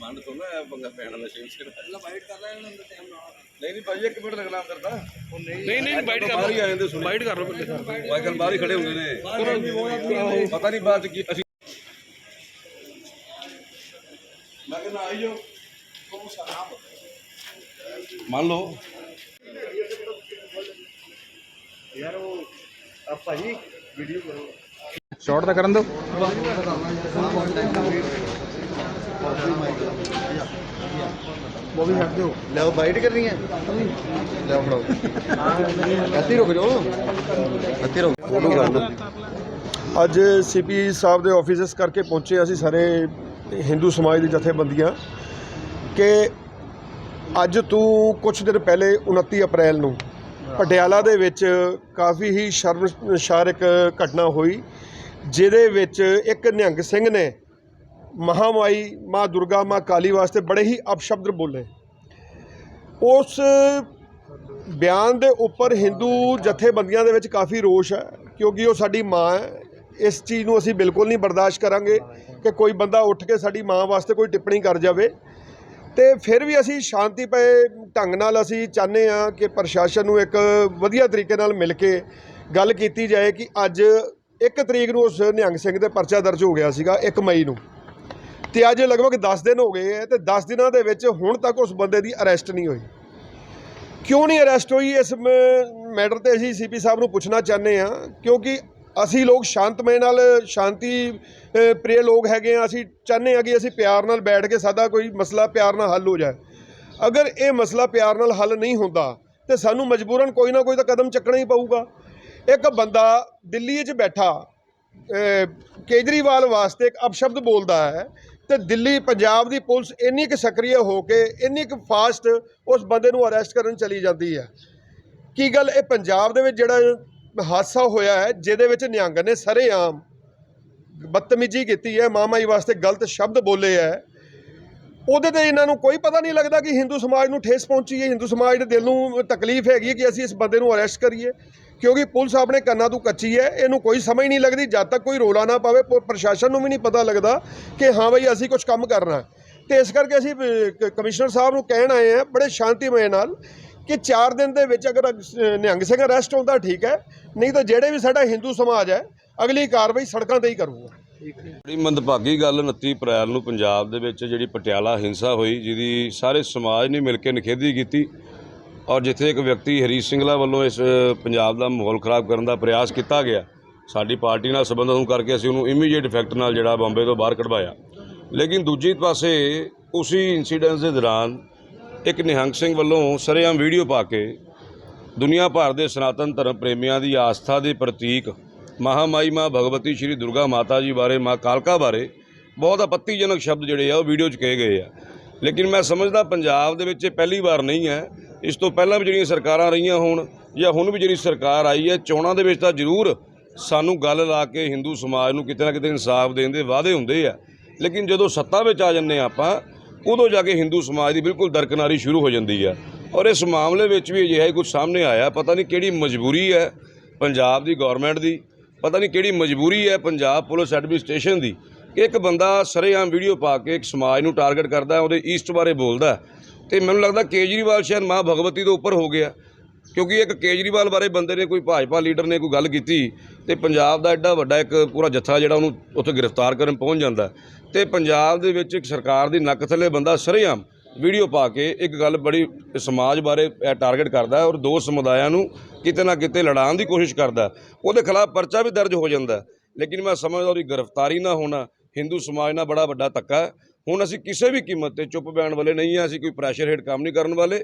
ਬੰਦ ਤੋਂ ਨਾ ਪੰਗਾ ਪੈਣਾ ਨਸ਼ੇ ਵਿੱਚ ਪਹਿਲਾਂ ਵਾਈਟ ਕਰ ਲੈ ਇਹਨਾਂ ਦਾ ਟਾਈਮ ਨਾਲ। ਨਹੀਂ ਨਹੀਂ ਭਾਈ ਇੱਕ ਮਿੰਟ ਲੱਗਣਾ ਅੰਦਰ ਤਾਂ ਨਹੀਂ। ਨਹੀਂ ਬਾਈਟ ਕਰ ਬਾਹਰ ਹੀ ਆ ਜਾਂਦੇ ਸੁਣ ਬਾਈਟ ਕਰ ਲਓ ਬੱਲੇ ਵਾਇਕਲ ਬਾਹਰ ਹੀ ਖੜੇ ਹੁੰਦੇ ਨੇ। ਪਤਾ ਨਹੀਂ ਬਾਅਦ ਚ ਕੀ ਅਸੀਂ ਮੈਂ ਕਹਿੰਦਾ ਆਈਓ ਮੰਨ ਲਓ। ਸ਼ਾਰਟ ਤਾਂ ਕਰਨ ਦਿਓ। ਲਓ ਬਾਈਟ ਕਰਨੀ ਹੈ। ਲਓ ਫੜੋ ਇੱਥੇ ਰੁਕ ਜਾਓ। ਇੱਥੇ ਰੁਕ ਅੱਜ ਸੀਪੀ ਸਾਹਿਬ ਦੇ ਆਫਿਸ ਕਰਕੇ ਪਹੁੰਚੇ ਅਸੀਂ ਸਾਰੇ ਹਿੰਦੂ ਸਮਾਜ ਦੀ ਜਥੇਬੰਦੀਆਂ ਕਿ ਅੱਜ ਤੋਂ ਕੁਝ ਦਿਨ ਪਹਿਲੇ 29 ਅਪ੍ਰੈਲ ਨੂੰ ਪਟਿਆਲਾ ਦੇ ਵਿੱਚ ਕਾਫੀ ਹੀ ਸ਼ਰਮਸ਼ਾਰਕ ਘਟਨਾ ਹੋਈ ਜਿਹਦੇ ਵਿੱਚ ਇੱਕ ਨਿਹੰਗ ਸਿੰਘ ਨੇ ਮਹਾਮਾਈ ਮਾਂ ਦੁਰਗਾ ਮਾਂ ਕਾਲੀ ਵਾਸਤੇ ਬੜੇ ਹੀ ਅਪਸ਼ਬਦ ਬੋਲੇ ਉਸ ਬਿਆਨ ਦੇ ਉੱਪਰ ਹਿੰਦੂ ਜਥੇਬੰਦੀਆਂ ਦੇ ਵਿੱਚ ਕਾਫੀ ਰੋਸ਼ ਹੈ ਕਿਉਂਕਿ ਉਹ ਸਾਡੀ ਮਾਂ ਹੈ ਇਸ ਚੀਜ਼ ਨੂੰ ਅਸੀਂ ਬਿਲਕੁਲ ਨਹੀਂ ਬਰਦਾਸ਼ਤ ਕਰਾਂਗੇ ਕਿ ਕੋਈ ਬੰਦਾ ਉੱਠ ਕੇ ਸਾਡੀ ਮਾਂ ਵਾਸਤੇ ਕੋਈ ਟਿੱਪਣੀ ਕਰ ਜਾਵੇ ਤੇ ਫਿਰ ਵੀ ਅਸੀਂ ਸ਼ਾਂਤੀ ਪਏ ਢੰਗ ਨਾਲ ਅਸੀਂ ਚਾਹੁੰਦੇ ਹਾਂ ਕਿ ਪ੍ਰਸ਼ਾਸਨ ਨੂੰ ਇੱਕ ਵਧੀਆ ਤਰੀਕੇ ਨਾਲ ਮਿਲ ਕੇ ਗੱਲ ਕੀਤੀ ਜਾਏ ਕਿ ਅੱਜ 1 ਤਰੀਕ ਨੂੰ ਉਸ ਨਿਹੰਗ ਸਿੰਘ ਦੇ ਪਰਚਾ ਦਰਜ ਹੋ ਗਿਆ ਸੀਗਾ 1 ਮਈ ਨੂੰ ਤੇ ਅੱਜ ਲਗਭਗ 10 ਦਿਨ ਹੋ ਗਏ ਹੈ ਤੇ 10 ਦਿਨਾਂ ਦੇ ਵਿੱਚ ਹੁਣ ਤੱਕ ਉਸ ਬੰਦੇ ਦੀ ਅਰੈਸਟ ਨਹੀਂ ਹੋਈ। ਕਿਉਂ ਨਹੀਂ ਅਰੈਸਟ ਹੋਈ? ਇਸ ਮੈਟਰ ਤੇ ਅਸੀਂ ਸੀਪੀ ਸਾਹਿਬ ਨੂੰ ਪੁੱਛਣਾ ਚਾਹੁੰਦੇ ਹਾਂ ਕਿਉਂਕਿ ਅਸੀਂ ਲੋਕ ਸ਼ਾਂਤਮਈ ਨਾਲ ਸ਼ਾਂਤੀ ਅ, ਪ੍ਰਿਯ ਲੋਕ ਹੈਗੇ ਆ ਅਸੀਂ ਚਾਹੁੰਦੇ ਹਾਂ ਕਿ ਅਸੀਂ ਪਿਆਰ ਨਾਲ ਬੈਠ ਕੇ ਸਾਡਾ ਕੋਈ ਮਸਲਾ ਪਿਆਰ ਨਾਲ ਹੱਲ ਹੋ ਜਾਏ। ਅਗਰ ਇਹ ਮਸਲਾ ਪਿਆਰ ਨਾਲ ਹੱਲ ਨਹੀਂ ਹੁੰਦਾ ਤੇ ਸਾਨੂੰ ਮਜਬੂਰਨ ਕੋਈ ਨਾ ਕੋਈ ਤਾਂ ਕਦਮ ਚੱਕਣਾ ਹੀ ਪਊਗਾ। ਇੱਕ ਬੰਦਾ ਦਿੱਲੀ 'ਚ ਬੈਠਾ ਕੇਜਰੀਵਾਲ ਵਾਸਤੇ ਇੱਕ ਅਪਸ਼ਬਦ ਬੋਲਦਾ ਹੈ ਤੇ ਦਿੱਲੀ ਪੰਜਾਬ ਦੀ ਪੁਲਿਸ ਇੰਨੀ ਕੁ ਸਕਰੀय ਹੋ ਕੇ, ਇੰਨੀ ਕੁ ਫਾਸਟ ਉਸ ਬੰਦੇ ਨੂੰ ਅਰੈਸਟ ਕਰਨ ਚਲੀ ਜਾਂਦੀ ਹੈ। ਕੀ ਗੱਲ ਇਹ ਪੰਜਾਬ ਦੇ ਵਿੱਚ ਜਿਹੜਾ ਹਾਦਸਾ ਹੋਇਆ ਹੈ, ਜਿਹਦੇ ਵਿੱਚ ਨਿਹੰਗ ਨੇ ਸਰੇਆਮ ਬਦਤਮੀਜੀ ਕੀਤੀ ਹੈ, ਮਾਮਾਈ ਵਾਸਤੇ ਗਲਤ ਸ਼ਬਦ ਬੋਲੇ ਹੈ। ਉਹਦੇ ਤੇ ਇਹਨਾਂ ਨੂੰ ਕੋਈ ਪਤਾ ਨਹੀਂ ਲੱਗਦਾ ਕਿ ਹਿੰਦੂ ਸਮਾਜ ਨੂੰ ਠੇਸ ਪਹੁੰਚੀ ਹੈ। ਹਿੰਦੂ ਸਮਾਜ ਦੇ ਦਿਲ ਨੂੰ ਤਕਲੀਫ ਹੈਗੀ ਕਿ ਅਸੀਂ ਇਸ ਬੰਦੇ ਨੂੰ ਅਰੈਸਟ ਕਰੀਏ। ਕਿਉਂਕਿ ਪੁਲਿਸ ਆਪਣੇ ਕੰਨਾਂ ਤੋਂ ਕੱਚੀ ਹੈ ਇਹਨੂੰ ਕੋਈ ਸਮਝ ਨਹੀਂ ਲੱਗਦੀ ਜਦ ਤੱਕ ਕੋਈ ਰੋਲਾ ਨਾ ਪਾਵੇ ਪ- ਪ੍ਰਸ਼ਾਸਨ ਨੂੰ ਵੀ ਨਹੀਂ ਪਤਾ ਲੱਗਦਾ ਕਿ ਹਾਂ ਬਈ ਅਸੀਂ ਕੁਝ ਕੰਮ ਕਰਨਾ ਹੈ। ਤੇ ਇਸ ਕਰਕੇ ਅਸੀਂ ਅ, ਕ- ਕਮਿਸ਼ਨਰ ਸਾਹਿਬ ਨੂੰ ਕਹਿਣ ਆਏ ਹਾਂ ਬੜੇ ਸ਼ਾਂਤੀਮਈ ਨਾਲ ਕਿ 4 ਦਿਨ ਦੇ ਵਿੱਚ ਅਗਰ ਅ, ਨਿਹੰਗ ਸਿੰਘ ਅਰੈਸਟ ਹੁੰਦਾ ਠੀਕ ਹੈ ਨਹੀਂ ਤਾਂ ਜਿਹੜੇ ਵੀ ਸਾਡਾ ਹਿੰਦੂ ਸਮਾਜ ਹੈ ਅਗਲੀ ਕਾਰਵਾਈ ਸੜਕਾਂ ਤੇ ਹੀ ਕਰੂਗਾ ਬੜੀ ਮੰਦਭਾਗੀ ਗੱਲ 29 ਅਪ੍ਰੈਲ ਨੂੰ ਪੰਜਾਬ ਦੇ ਵਿੱਚ ਜਿਹੜੀ ਪਟਿਆਲਾ ਹਿੰਸਾ ਹੋਈ ਜਿਹਦੀ ਸਾਰੇ ਸਮਾਜ ਨੇ ਮਿਲ ਕੇ ਨਿਖੇਧੀ ਕੀਤੀ ਔਰ ਜਿੱਥੇ ਇੱਕ ਵਿਅਕਤੀ ਹਰੀਸ਼ ਸਿੰਘਲਾ ਵੱਲੋਂ ਇਸ ਪੰਜਾਬ ਦਾ ਮਾਹੌਲ ਖਰਾਬ ਕਰਨ ਦਾ ਪ੍ਰਯਾਸ ਕੀਤਾ ਗਿਆ, ਸਾਡੀ ਪਾਰਟੀ ਨਾਲ ਸੰਬੰਧ ਨੂੰ ਕਰਕੇ ਅਸੀਂ ਉਹਨੂੰ ਇਮੀਡੀਏਟ ਇਫੈਕਟ ਨਾਲ ਜਿਹੜਾ ਬੰਬੇ ਤੋਂ ਬਾਹਰ ਕਢਵਾਇਆ। ਲੇਕਿਨ ਦੂਜੀ ਪਾਸੇ ਉਸੇ ਇਨਸੀਡੈਂਸ ਦੇ ਦੌਰਾਨ ਇੱਕ ਨਿਹੰਗ ਸਿੰਘ ਵੱਲੋਂ ਸਰੇਆਮ ਵੀਡੀਓ ਪਾ ਕੇ ਦੁਨੀਆ ਭਰ ਦੇ ਸਨਾਤਨ ਧਰਮ ਪ੍ਰੇਮੀਆਂ ਦੀ ਆਸਥਾ ਦੇ ਪ੍ਰਤੀਕ ਮਹਾਮਾਈ ਮਾਂ ਭਗਵਤੀ ਸ਼੍ਰੀ ਦੁਰਗਾ ਮਾਤਾ ਜੀ ਬਾਰੇ, ਮਾਂ ਕਾਲਕਾ ਬਾਰੇ ਬਹੁਤ ਆਪੱਤੀਜਨਕ ਸ਼ਬਦ ਜਿਹੜੇ ਆ ਉਹ ਵੀਡੀਓ 'ਚ ਕਹੇ ਗਏ ਆ। ਲੇਕਿਨ ਮੈਂ ਸਮਝਦਾ ਪੰਜਾਬ ਦੇ ਵਿੱਚ ਇਹ ਪਹਿਲੀ ਵਾਰ ਨਹੀਂ ਹੈ। ਇਸ ਤੋਂ ਪਹਿਲਾਂ ਵੀ ਜਿਹੜੀਆਂ ਸਰਕਾਰਾਂ ਰਹੀਆਂ ਹੋਣ ਜਾਂ ਹੁਣ ਵੀ ਜਿਹੜੀ ਸਰਕਾਰ ਆਈ ਹੈ, ਚੋਣਾਂ ਦੇ ਵਿੱਚ ਤਾਂ ਜ਼ਰੂਰ ਸਾਨੂੰ ਗੱਲ ਲਾ ਕੇ ਹਿੰਦੂ ਸਮਾਜ ਨੂੰ ਕਿਤੇ ਨਾ ਕਿਤੇ ਇਨਸਾਫ ਦੇਣ ਦੇ ਵਾਅਦੇ ਹੁੰਦੇ ਆ। ਲੇਕਿਨ ਜਦੋਂ ਸੱਤਾ ਵਿੱਚ ਆ ਜੰਨੇ ਆਪਾਂ, ਉਦੋਂ ਜਾ ਕੇ ਹਿੰਦੂ ਸਮਾਜ ਦੀ ਬਿਲਕੁਲ ਦਰਕਨਾਰੀ ਸ਼ੁਰੂ ਹੋ ਜਾਂਦੀ ਆ। ਔਰ ਇਸ ਮਾਮਲੇ ਵਿੱਚ ਵੀ ਅਜਿਹਾ ਹੀ ਕੁਝ ਸਾਹਮਣੇ ਆਇਆ। ਪਤਾ ਨਹੀਂ ਕਿਹੜੀ ਮਜਬੂਰੀ ਹੈ ਪੰਜਾਬ ਦੀ ਗਵਰਨਮੈਂਟ ਦੀ, ਪਤਾ ਨਹੀਂ ਕਿਹੜੀ ਮਜਬੂਰੀ ਹੈ ਪੰਜਾਬ ਪੁਲਿਸ ਐਡਮਿਨਿਸਟ੍ਰੇਸ਼ਨ ਦੀ। ਕਿ ਇੱਕ ਬੰਦਾ ਸਰੇਆਮ ਵੀਡੀਓ ਪਾ ਕੇ ਇੱਕ ਸਮਾਜ ਨੂੰ ਟਾਰਗੇਟ ਕਰਦਾ, ਉਹਦੇ ਈਸਟ ਬਾਰੇ ਬੋਲਦਾ। ਤੇ ਮੈਨੂੰ ਲੱਗਦਾ ਕੇਜਰੀਵਾਲ ਸ਼ਾਇਦ ਮਾਂ ਭਗਵਤੀ ਤੋਂ ਉੱਪਰ ਹੋ ਗਿਆ, ਕਿਉਂਕਿ ਇੱਕ ਕੇਜਰੀਵਾਲ ਬਾਰੇ ਬੰਦੇ ਨੇ ਕੋਈ ਭਾਜਪਾ ਲੀਡਰ ਨੇ ਕੋਈ ਗੱਲ ਕੀਤੀ ਤੇ ਪੰਜਾਬ ਦਾ ਐਡਾ ਵੱਡਾ ਇੱਕ ਪੂਰਾ ਜੱਥਾ ਜਿਹੜਾ ਉਹਨੂੰ ਉੱਥੇ ਗ੍ਰਿਫਤਾਰ ਕਰਨ ਪਹੁੰਚ ਜਾਂਦਾ। ਤੇ ਪੰਜਾਬ ਦੇ ਵਿੱਚ ਇੱਕ ਸਰਕਾਰ ਦੀ ਨੱਕ ਥੱਲੇ ਬੰਦਾ ਸਰੇਆਮ ਵੀਡੀਓ ਪਾ ਕੇ ਇੱਕ ਗੱਲ ਬੜੀ ਸਮਾਜ ਬਾਰੇ ਟਾਰਗੇਟ ਕਰਦਾ ਔਰ ਦੋ ਸਮੁਦਾਇਆਂ ਨੂੰ ਕਿਤੇ ਨਾ ਕਿਤੇ ਲੜਾਉਣ ਦੀ ਕੋਸ਼ਿਸ਼ ਕਰਦਾ। ਉਹਦੇ ਖਿਲਾਫ ਪਰਚਾ ਵੀ ਦਰਜ ਹੋ ਜਾਂਦਾ। ਲੇਕਿਨ ਮੈਂ ਸਮਝਦਾ ਉਹਦੀ ਗ੍ਰਿਫਤਾਰੀ ਨਾ ਹੋਣਾ, ਹਿੰਦੂ ਸਮਾਜ ਨਾਲ ਬੜਾ ਵੱਡਾ ਧੱਕਾ ਹੁਣ ਅਸੀਂ ਕਿਸੇ ਵੀ ਕੀਮਤ ਤੇ ਚੁੱਪ ਬੈਣ ਵਾਲੇ ਨਹੀਂ ਹਾਂ ਅਸੀਂ ਕੋਈ ਪ੍ਰੈਸ਼ਰ ਹੇਠ ਕੰਮ ਨਹੀਂ ਕਰਨ ਵਾਲੇ।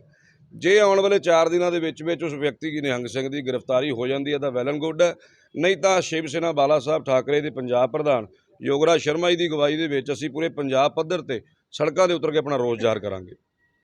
ਜੇ ਆਉਣ ਵਾਲੇ 4 ਦਿਨਾਂ ਦੇ ਵਿੱਚ ਵਿੱਚ ਉਸ ਵਿਅਕਤੀ ਦੀ ਨਿਹੰਗ ਸਿੰਘ ਦੀ ਗ੍ਰਿਫਤਾਰੀ ਹੋ ਜਾਂਦੀ ਹੈ, ਤਾਂ ਵੈਲ ਐਂਡ ਗੁੱਡ ਹੈ। ਨਹੀਂ ਤਾਂ ਸ਼ਿਵ ਸੈਨਾ ਬਾਲਾ ਸਾਹਿਬ ਠਾਕਰੇ ਦੇ ਪੰਜਾਬ ਪ੍ਰਧਾਨ ਯੋਗਰਾਜ ਸ਼ਰਮਾ ਜੀ ਦੀ ਅਗਵਾਈ ਦੇ ਵਿੱਚ ਅਸੀਂ ਪੂਰੇ ਪੰਜਾਬ ਪੱਧਰ ਤੇ ਸੜਕਾਂ ਦੇ ਉਤਰ ਕੇ ਆਪਣਾ ਰੋਜ਼ ਜ਼ਾਹਰ ਕਰਾਂਗੇ।